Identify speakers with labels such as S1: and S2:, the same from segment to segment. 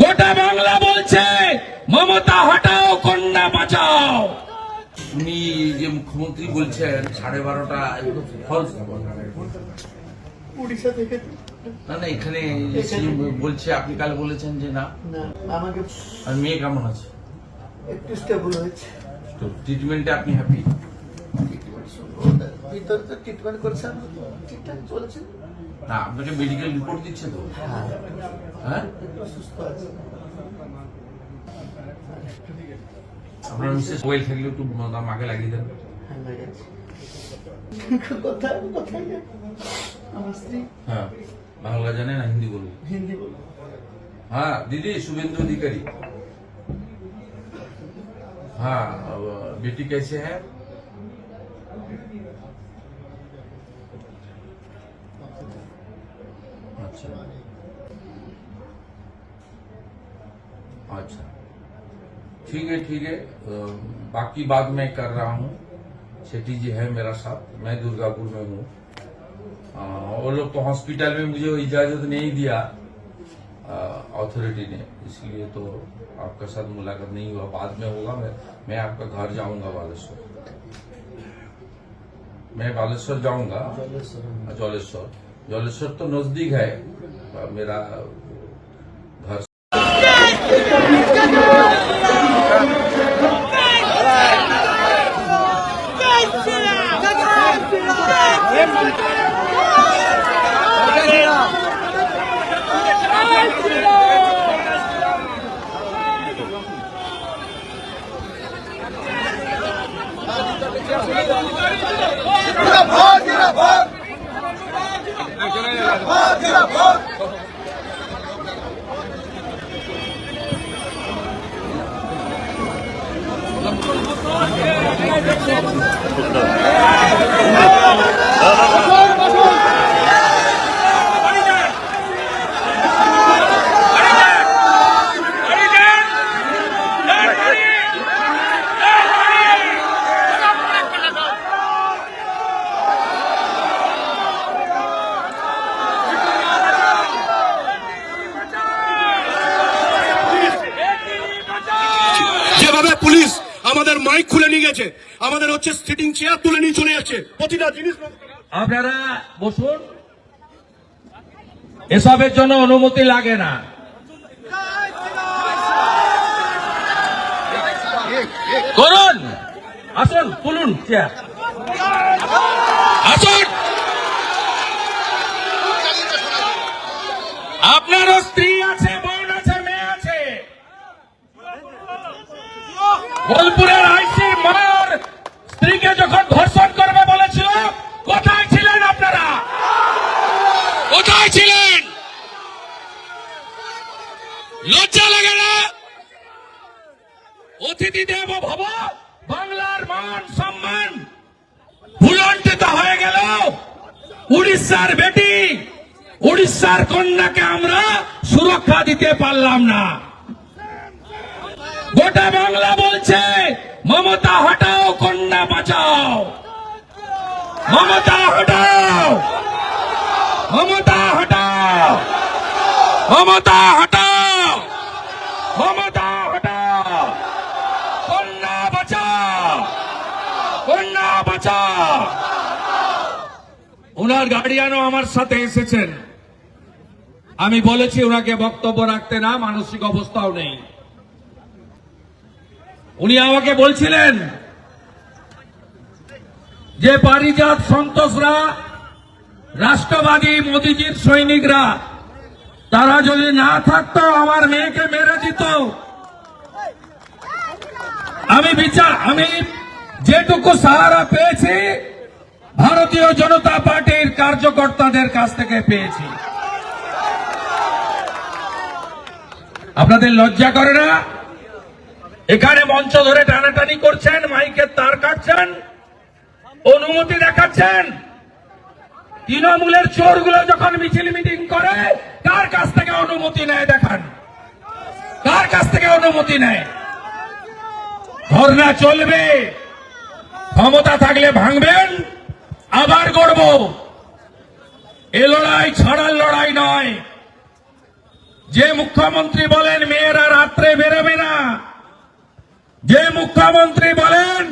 S1: গোটা বাংলা বলছে মমতা হটাও কন্যা বাঁচাও।
S2: উনি যে মুখ্যমন্ত্রী বলছেন সাড়ে বারোটা ফলস
S3: উড়িষ্যা থেকে
S2: না না এখানে বলছে আপনি কাল বলেছেন যে না।
S3: না আমাকে
S2: আর মেয়ে কেমন আছে?
S3: একটু স্টেবল হয়েছে।
S2: তো ট্রিটমেন্টে আপনি হ্যাপি
S3: ভিতরে তো ট্রিটমেন্ট করছে আমি ঠিকঠাক চলছে।
S2: না আপনাকে মেডিকেল রিপোর্ট দিচ্ছে তো
S3: হ্যাঁ
S2: হ্যাঁ
S3: একটু সুস্থ আছে
S2: আপনার মিসেস ওয়েল থাকলে একটু মাকে লাগিয়ে দেন
S3: হ্যাঁ লাগাচ্ছি কোথায় কোথায় যাই? আমার স্ত্রী
S2: হ্যাঁ বাংলা জানে না হিন্দি বলুন
S3: হিন্দি বলে
S2: हाँ दीदी शुभेंदु अधिकारी हाँ अब बेटी कैसे है अच्छा। ठीक है ठीक है। बाकी बात मैं कर रहा हूँ। सेठी जी है मेरा साथ। मैं दुर्गापुर में हूँ। वो लोग तो हॉस्पिटल में मुझे इजाज़त नहीं दिया। अथॉरिटी ने। इसलिए तो आपका साथ मुलाकात नहीं हुआ। बाद में होगा। मैं मैं आपका घर जाऊँगा बालेश्वर। मैं बालेश्वर जाऊँगा। जौलेश्वर जलेश्वर तो नज़दीक है मेरा घर
S4: হচ্ছে সিটিং চেয়ার তুলে নিয়ে চলে যাচ্ছে। প্রতিটা জিনিস
S1: আপনারা বসুন। এসবের জন্য অনুমতি লাগে না। করুন। আসুন, তুলুন চেয়ার আসুন। আপনারও স্ত্রী আছে, বোন আছে, মেয়ে আছে। বোলপুরের আইসির মার স্ত্রীকে যখন ধর্ষণ করবে বলেছিল কোথায় ছিলেন আপনারা? কোথায় ছিলেন? লজ্জা লাগে না? অতিথি দেব ভব বাংলার মান সম্মান ভুলন্টিত হয়ে গেল। উড়িষ্যার বেটি উড়িষ্যার কন্যাকে আমরা সুরক্ষা দিতে পারলাম না। গোটা বাংলা বলছে মমতা হটাও, কন্যা বাঁচাও। মমতা হটাও। মমতা হটাও। মমতা হটাও। মমতা হটাও। কন্যা বাঁচাও। কন্যা বাঁচাও। ওনার গার্ডিয়ানও আমার সাথে এসেছেন। আমি বলেছি ওনাকে বক্তব্য রাখতে না, মানসিক অবস্থাও নেই। উনি আমাকে বলছিলেন যে পারিজাত সন্তোষরা, রাষ্ট্রবাদী মোদীজির সৈনিকরা, তারা যদি না থাকতো, আমার মেয়েকে মেরে দিত। আমি বিচার, আমি যেটুকু সাহারা পেয়েছি, ভারতীয় জনতা পার্টির কার্যকর্তাদের কাছ থেকে পেয়েছি। আপনাদের লজ্জা করে না? এখানে মঞ্চ ধরে টানাটানি করছেন মাইকের তার কাটছেন, অনুমতি দেখাচ্ছেন। তৃণমূলের চোরগুলো যখন মিছিল মিটিং করে, কার কাছ থেকে অনুমতি নেয় দেখান? কার কাছ থেকে অনুমতি নেয়? ধর্ণা চলবে, ক্ষমতা থাকলে ভাঙবেন, আবার গড়ব। এ লড়াই ছাড়ার লড়াই নয়। যে মুখ্যমন্ত্রী বলেন যে মুখ্যমন্ত্রী বলেন,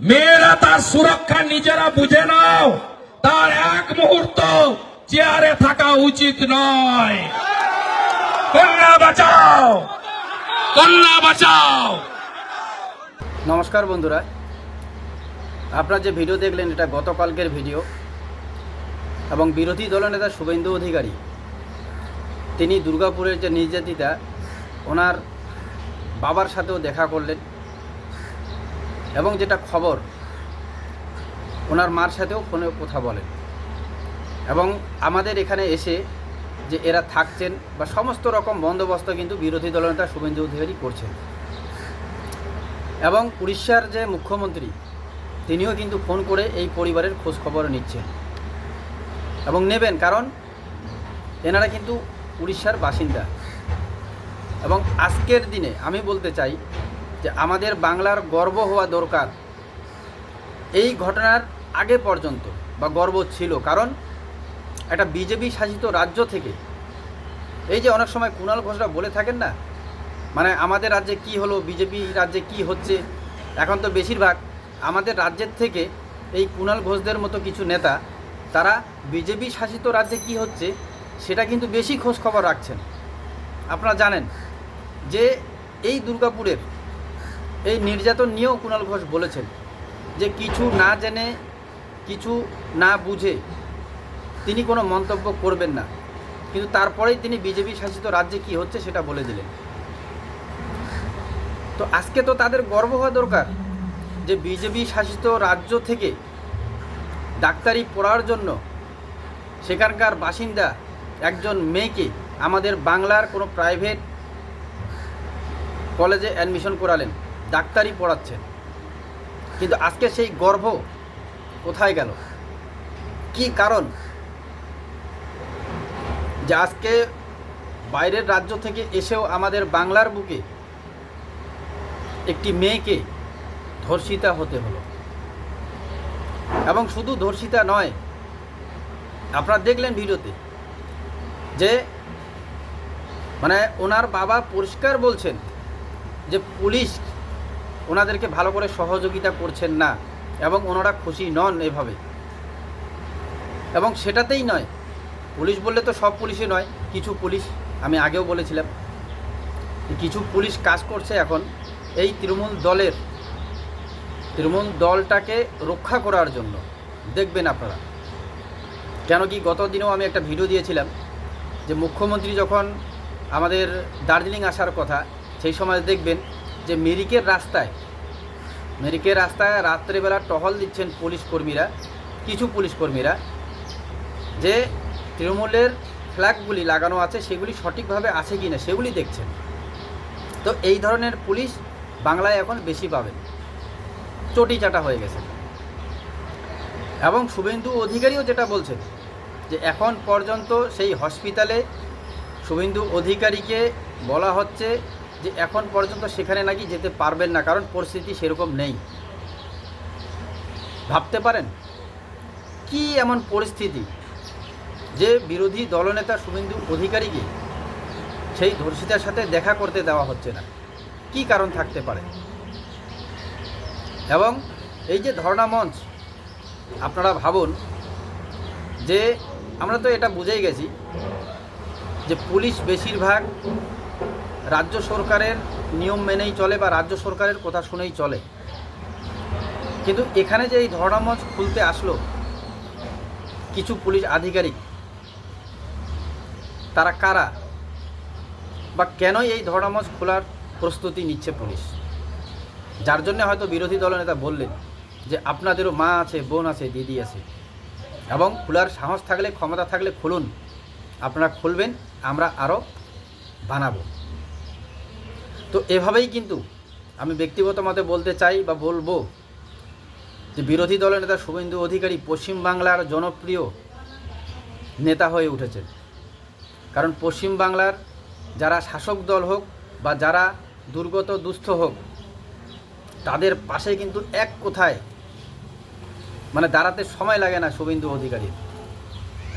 S1: মেয়েরা তার সুরক্ষা নিজেরা বুঝে নাও, তার এক মুহূর্ত চেয়ারে থাকা উচিত নয়। কন্যা বাঁচাও কন্যা বাঁচাও।
S5: নমস্কার বন্ধুরা। আপনারা যে ভিডিও দেখলেন, এটা গতকালকের ভিডিও। এবং বিরোধী দলনেতা শুভেন্দু অধিকারী, তিনি দুর্গাপুরের যে নির্যাতিতা, ওনার বাবার সাথেও দেখা করলেন। এবং যেটা খবর, ওনার মার সাথেও ফোনে কথা বলেন। এবং আমাদের এখানে এসে যে এরা থাকছেন বা সমস্ত রকম বন্দোবস্ত কিন্তু বিরোধী দলনেতা শুভেন্দু অধিকারী করছেন। এবং উড়িষ্যার যে মুখ্যমন্ত্রী, তিনিও কিন্তু ফোন করে এই পরিবারের খোঁজ খবর নিচ্ছেন। এবং নেবেন কারণ এনারা কিন্তু উড়িষ্যার বাসিন্দা। এবং আজকের দিনে আমি বলতে চাই যে আমাদের বাংলার গর্ব হওয়া দরকার। এই ঘটনার আগে পর্যন্ত বা গর্ব ছিল, কারণ একটা বিজেপি শাসিত রাজ্য থেকে এই যে অনেক সময় কুণাল ঘোষরা বলে থাকেন না মানে আমাদের রাজ্যে কি হলো, বিজেপি রাজ্যে কি হচ্ছে, এখন তো বেশিরভাগ আমাদের রাজ্যের থেকে এই কুণাল ঘোষদের মতো কিছু নেতা, তারা বিজেপি শাসিত রাজ্যে কি হচ্ছে, সেটা কিন্তু বেশি খোঁজ খবর রাখছেন। আপনারা জানেন যে এই দুর্গাপুরের এই নির্যাতন নিয়েও কুণাল ঘোষ বলেছেন যে কিছু না জেনে, কিছু না বুঝে তিনি কোনো মন্তব্য করবেন না। কিন্তু তারপরেই তিনি বিজেপি শাসিত রাজ্যে কি হচ্ছে সেটা বলে দিলেন। তো আজকে তো তাদের গর্ব হওয়া দরকার যে বিজেপি শাসিত রাজ্য থেকে ডাক্তারি পড়ার জন্য সেখানকার বাসিন্দা একজন মেয়েকে আমাদের বাংলার কোনো প্রাইভেট কলেজে অ্যাডমিশন করালেন। ডাক্তারি পড়াচ্ছেন। কিন্তু আজকে সেই গর্ব কোথায় গেল? কি কারণ? যে আজকে বাইরের রাজ্য থেকে এসেও আমাদের বাংলার বুকে একটি মেয়েকে ধর্ষিতা হতে হলো। এবং শুধু ধর্ষিতা নয়, আপনারা দেখলেন ভিডিওতে যে মানে ওনার বাবা পরিষ্কার বলছেন যে পুলিশ ওনাদেরকে ভালো করে সহযোগিতা করছেন না এবং ওনারা খুশি নন এভাবে। এবং সেটাতেই নয়, পুলিশ বললে তো সব পুলিশই নয়, কিছু পুলিশ, আমি আগেও বলেছিলাম কিছু পুলিশ কাজ করছে এখন, এই তৃণমূল দলের, তৃণমূল দলটাকে রক্ষা করার জন্য। দেখবেন আপনারা। কেন কি গত দিনেও আমি একটা ভিডিও দিয়েছিলাম, যে মুখ্যমন্ত্রী যখন আমাদের দার্জিলিং আসার কথা, সেই সময় দেখবেন যে মেরিকের রাস্তায় মেরিকের রাস্তায় রাত্রেবেলা টহল দিচ্ছেন পুলিশ কর্মীরা, কিছু পুলিশ কর্মীরা, যে তৃণমূলের ফ্ল্যাগগুলি লাগানো আছে, সেগুলি সঠিকভাবে আছে কি না, সেগুলি দেখছেন। তো এই ধরনের পুলিশ বাংলায় এখন বেশি পাবেন। চটি চাটা হয়ে গেছে। এবং শুভেন্দু অধিকারীও যেটা বলছেন, যে এখন পর্যন্ত সেই হসপিটালে শুভেন্দু অধিকারীকে বলা হচ্ছে যে এখন পর্যন্ত সেখানে নাকি যেতে পারবেন না, কারণ পরিস্থিতি সেরকম নেই। ভাবতে পারেন? কি এমন পরিস্থিতি যে বিরোধী দলনেতা শুভেন্দু অধিকারীকে সেই ধর্ষিতার সাথে দেখা করতে দেওয়া হচ্ছে না? কি কারণ থাকতে পারে? এবং এই যে ধর্ণা মঞ্চ, আপনারা ভাবুন যে আমরা তো এটা বুঝেই গেছি যে পুলিশ বেশিরভাগ রাজ্য সরকারের নিয়ম মেনেই চলে বা রাজ্য সরকারের কথা শুনেই চলে। কিন্তু এখানে যে এই ধর্ণামঞ্চ খুলতে আসলো, কিছু পুলিশ আধিকারিক, তারা কারা বা কেনই এই ধর্ণামঞ্চ খোলার প্রস্তুতি নিচ্ছে পুলিশ? যার জন্য হয়তো বিরোধী দলনেতা বললেন যে, আপনাদেরও মা আছে, বোন আছে, দিদি আছে। এবং খোলার সাহস থাকলে, ক্ষমতা থাকলে খুলুন। আপনারা খুলবেন, আমরা আরও বানাবো। তো এভাবেই কিন্তু আমি ব্যক্তিগত মতে বলতে চাই বা বলব যে বিরোধী দলের নেতা শুভেন্দু অধিকারী পশ্চিমবাংলার জনপ্রিয় নেতা হয়ে উঠেছেন। কারণ পশ্চিমবাংলার যারা শাসক দল হোক বা যারা দুর্গত, দুস্থ হোক, তাদের পাশে কিন্তু এক কোথায় মানে দাঁড়াতে সময় লাগে না শুভেন্দু অধিকারীর।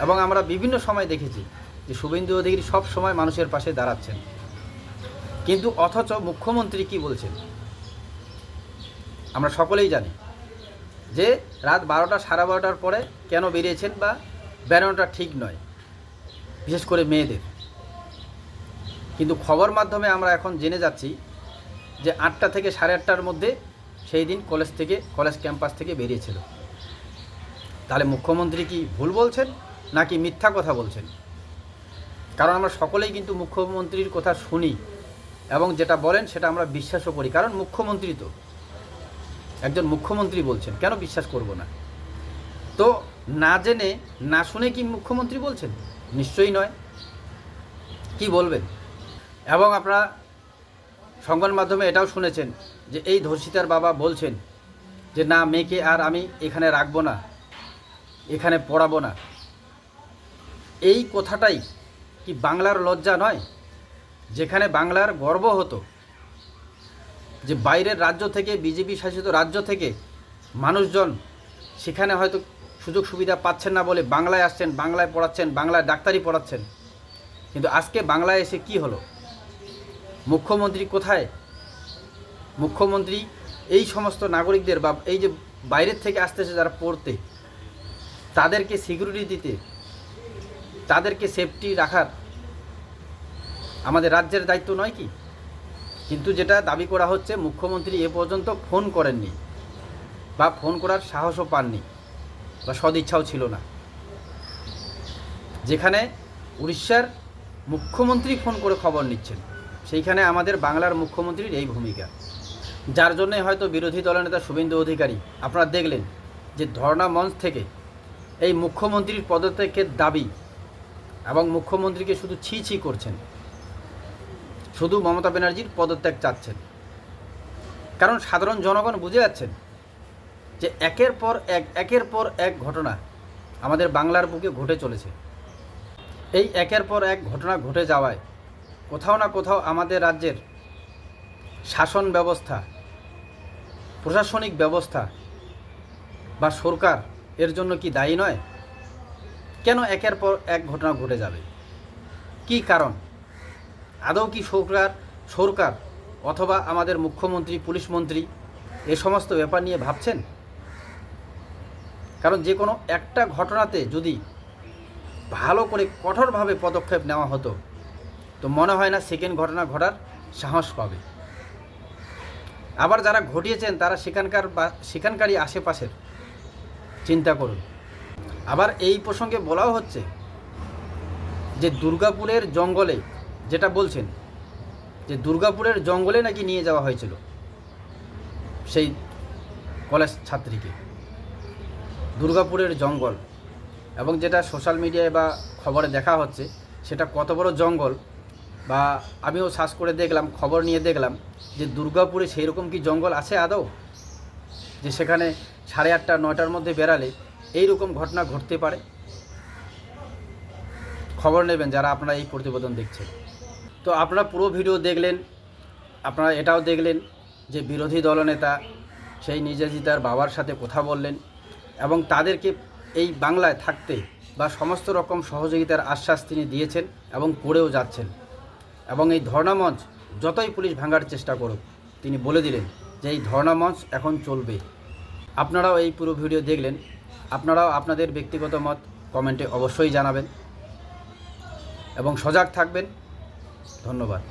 S5: এবং আমরা বিভিন্ন সময় দেখেছি যে শুভেন্দু অধিকারী সব সময় মানুষের পাশে দাঁড়াচ্ছেন। কিন্তু অথচ মুখ্যমন্ত্রী কি বলছেন? আমরা সকলেই জানি যে রাত বারোটা, সাড়ে বারোটার পরে কেন বেরিয়েছেন বা বেরোনোটা ঠিক নয়, বিশেষ করে মেয়েদের। কিন্তু খবর মাধ্যমে আমরা এখন জেনে যাচ্ছি যে আটটা থেকে সাড়ে আটটার মধ্যে সেই দিন কলেজ থেকে, কলেজ ক্যাম্পাস থেকে বেরিয়েছিল। তাহলে মুখ্যমন্ত্রী কি ভুল বলছেন নাকি মিথ্যা কথা বলছেন? কারণ আমরা সকলেই কিন্তু মুখ্যমন্ত্রীর কথা শুনি। এবং যেটা বলেন সেটা আমরা বিশ্বাসও করি। কারণ মুখ্যমন্ত্রী তো। একজন মুখ্যমন্ত্রী বলছেন, কেন বিশ্বাস করব না? তো না জেনে, না শুনে কি মুখ্যমন্ত্রী বলছেন? নিশ্চয়ই নয়। কি বলবেন? এবং আপনারা সংবাদ মাধ্যমে এটাও শুনেছেন যে এই ধর্ষিতার বাবা বলছেন যে, না, মেয়েকে আর আমি এখানে রাখব না, এখানে পড়াবো না। এই কথাটাই কি বাংলার লজ্জা নয়? যেখানে বাংলার গর্ব হতো যে বাইরের রাজ্য থেকে, বিজেপি শাসিত রাজ্য থেকে মানুষজন সেখানে হয়তো সুযোগ সুবিধা পাচ্ছেন না বলে বাংলায় আসছেন, বাংলায় পড়াচ্ছেন বাংলায় ডাক্তারি পড়াচ্ছেন। কিন্তু আজকে বাংলায় এসে কি হলো? মুখ্যমন্ত্রী কোথায়? মুখ্যমন্ত্রী এই সমস্ত নাগরিকদের বা এই যে বাইরের থেকে আসতেছে যারা পড়তে, তাদেরকে সিকিউরিটি দিতে, তাদেরকে সেফটি রাখার আমাদের রাজ্যের দায়িত্ব নয় কি? কিন্তু যেটা দাবি করা হচ্ছে, মুখ্যমন্ত্রী এ পর্যন্ত ফোন করেননি বা ফোন করার সাহসও পাননি বা সদিচ্ছাও ছিল না। যেখানে উড়িষ্যার মুখ্যমন্ত্রী ফোন করে খবর নিচ্ছেন, সেইখানে আমাদের বাংলার মুখ্যমন্ত্রীর এই ভূমিকা। যার জন্যে হয়তো বিরোধী দলনেতা শুভেন্দু অধিকারী, আপনারা দেখলেন যে ধর্ণা মঞ্চ থেকে এই মুখ্যমন্ত্রীর পদত্যাগের দাবি এবং মুখ্যমন্ত্রীকে শুধু ছি ছি করছেন। শুধু মমতা ব্যানার্জির পদত্যাগ চাচ্ছেন। কারণ সাধারণ জনগণ বুঝে যাচ্ছেন যে একের পর এক, একের পর এক ঘটনা আমাদের বাংলার বুকে ঘটে চলেছে। এই একের পর এক ঘটনা ঘটে যাওয়ায় কোথাও না কোথাও আমাদের রাজ্যের শাসন ব্যবস্থা, প্রশাসনিক ব্যবস্থা বা সরকার এর জন্য কি দায়ী নয়? কেন একের পর এক ঘটনা ঘটে যাবে? কি কারণ? আদৌ কি সরকার সরকার অথবা আমাদের মুখ্যমন্ত্রী, পুলিশ মন্ত্রী এ সমস্ত ব্যাপার নিয়ে ভাবছেন? কারণ যে কোনো একটা ঘটনাতে যদি ভালো করে কঠোরভাবে পদক্ষেপ নেওয়া হতো, তো মনে হয় না সেকেন্ড ঘটনা ঘটার সাহস পাবে। আবার যারা ঘটিয়েছেন, তারা সেখানকার বা, সেখানকারই আশেপাশের। চিন্তা করুন। আবার এই প্রসঙ্গে বলাও হচ্ছে যে দুর্গাপুরের জঙ্গলে যেটা বলছেন, যে দুর্গাপুরের জঙ্গলে নাকি নিয়ে যাওয়া হয়েছিল সেই কলেজ ছাত্রীকে। দুর্গাপুরের জঙ্গল এবং যেটা সোশ্যাল মিডিয়ায় বা খবরে দেখা হচ্ছে, সেটা কত বড় জঙ্গল বা আমিও সার্চ করে দেখলাম, খবর নিয়ে দেখলাম যে দুর্গাপুরে সেই রকম কি জঙ্গল আছে আদৌ? যে সেখানে সাড়ে আটটা, নয়টার মধ্যে বেরালে এই রকম ঘটনা ঘটতে পারে? খবর নেবেন যারা আপনারা এই প্রতিবেদন দেখছেন। তো আপনারা পুরো ভিডিও দেখলেন, আপনারা এটাও দেখলেন যে বিরোধী দলনেতা সেই নিজেজি তার বাবার সাথে কথা বললেন এবং তাদেরকে এই বাংলায় থাকতে বা সমস্ত রকম সহযোগিতার আশ্বাস তিনি দিয়েছেন এবং করেও যাচ্ছেন। এবং এই ধর্ণা মঞ্চ যতই পুলিশ ভাঙার চেষ্টা করুক, তিনি বলে দিলেন যে এই ধর্ণা মঞ্চ এখন চলবে। আপনারাও এই পুরো ভিডিও দেখলেন, আপনারাও আপনাদের ব্যক্তিগত মত কমেন্টে অবশ্যই জানাবেন এবং সজাগ থাকবেন। ধন্যবাদ।